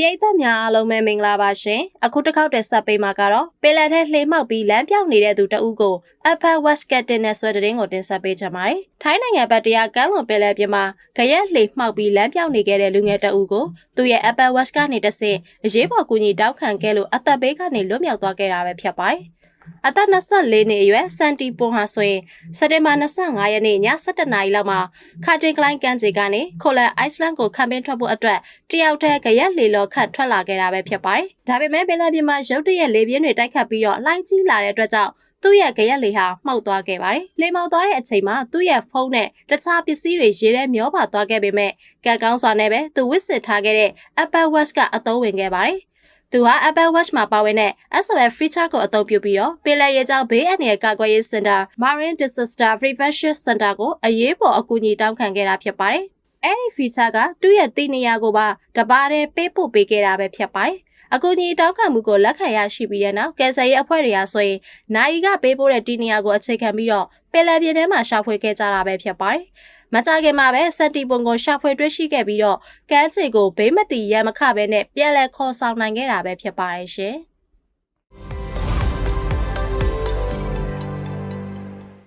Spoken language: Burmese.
ပိတ်သက်များအားလုံးပဲမင်္ဂလာပါရှင်အခုတစ်ခေါက်တဲ့ဆက်ပေးမှာကတော့ပင်လယ်ထဲလှေမှောက်ပြီးလမ်းပြောင်းနေတဲ့သူတအုပ်ကို Upper West Captain နဲ့ဆွဲတဲ့တင်းကိုတင်ဆက်ပေးကြပါမယ်ထိုင်းနိုင်ငံဘက်တရားကမ်းလွန်ပင်လယ်ပြင်မှာကြရက်လှေမှောက်ပြီးလမ်းပြောင်းနေခဲ့တဲ့လူငယ်တအုပ်ကိုသူရဲ့ Upper West ကနေတဆင့်အရေးပေါ်ကူညီတောင်းခံခဲ့လို့အသက်ဘေးကနေလွတ်မြောက်သွားခဲ့တာပဲဖြစ်ပါတယ် အသက်24နှစ်အရွယ်စန်တီပွန်ဟာဆိုရင်စက်တင်ဘာ25ရက်နေ့ည7:00နာရီလောက်မှာခါတင်ကလိုင်းကန်စီကနေခိုလန်အိုက်စလန်ကိုခံပင်းထွက်ဖို့အတွက်တယောက်တည်းကြရက်လေလော်ခတ်ထွက်လာခဲ့တာပဲဖြစ်ပါတယ်။ဒါပေမဲ့ပင်လယ်ပြင်မှာရုတ်တရက်လေပြင်းတွေတိုက်ခတ်ပြီးတော့လှိုင်းကြီးလာတဲ့အတွက်ကြောင့်သူ့ရဲ့ကြရက်လေဟာမှောက်သွားခဲ့ပါတယ်။လေမောက်သွားတဲ့အချိန်မှာသူ့ရဲ့ဖုန်းနဲ့တခြားပစ္စည်းတွေရေထဲမျောပါသွားခဲ့ပေမဲ့ကက်ကောင်းစွာနဲ့ပဲသူဝစ်စစ်ထားခဲ့တဲ့ Apple Watch ကအသုံးဝင်ခဲ့ပါတယ်။ သူဟာ Apple Watch မှာပါဝင်တဲ့ SOS feature ကိုအသုံးပြုပြီးတော့ပင်လယ်ရေကြောင်းဘေးအန္တရာယ်ကာကွယ်ရေးစင်တာ Marine Disaster Prevention Center ကိုအရေးပေါ်အကူအညီတောင်းခံခဲ့တာဖြစ်ပါတယ်။အဲဒီ feature ကသူ့ရဲ့တည်နေရာကိုပါတပါးတည်းပေးပို့ပေးခဲ့တာပဲဖြစ်ပါတယ်။ အကူအညီတောင်းခံမှုကိုလက်ခံရရှိပြီးတဲ့နောက်ကယ်ဆယ်ရေးအဖွဲ့တွေဟာဆိုရင်နိုင်ကပေးပို့တဲ့တည်နေရာကိုအခြေခံပြီးတော့ပင်လယ်ပြင်ထဲမှာရှာဖွေခဲ့ကြတာပဲဖြစ်ပါတယ်။မကြခင်မှာပဲစက်တီပုံကိုရှာဖွေတွေ့ရှိခဲ့ပြီးတော့ကန်းစီကိုဘေးမတီရမခပဲနဲ့ပြန်လည်ခေါ်ဆောင်နိုင်ခဲ့တာပဲဖြစ်ပါတယ်ရှင်။